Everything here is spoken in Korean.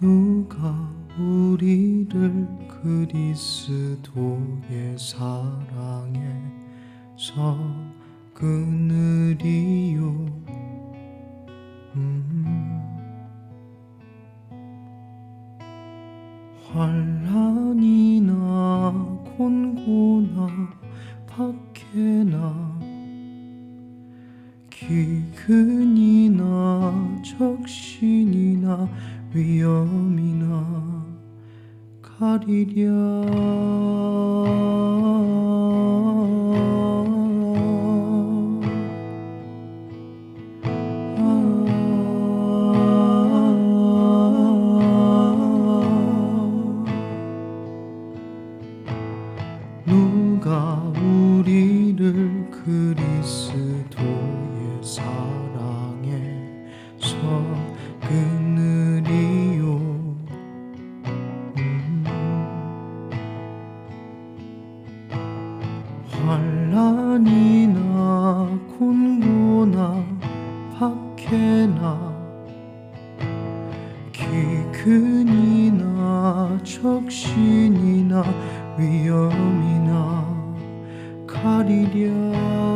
누가 우리를 그리스도의 사랑에서 끊으리요 음. 환란이나 곤고나 박해나 기근이나 적신이나 위험이나 가리랴. 누가 우리를 그리스도 환란이나 곤고나 박해나 기근이나 적신이나 위험이나 가리랴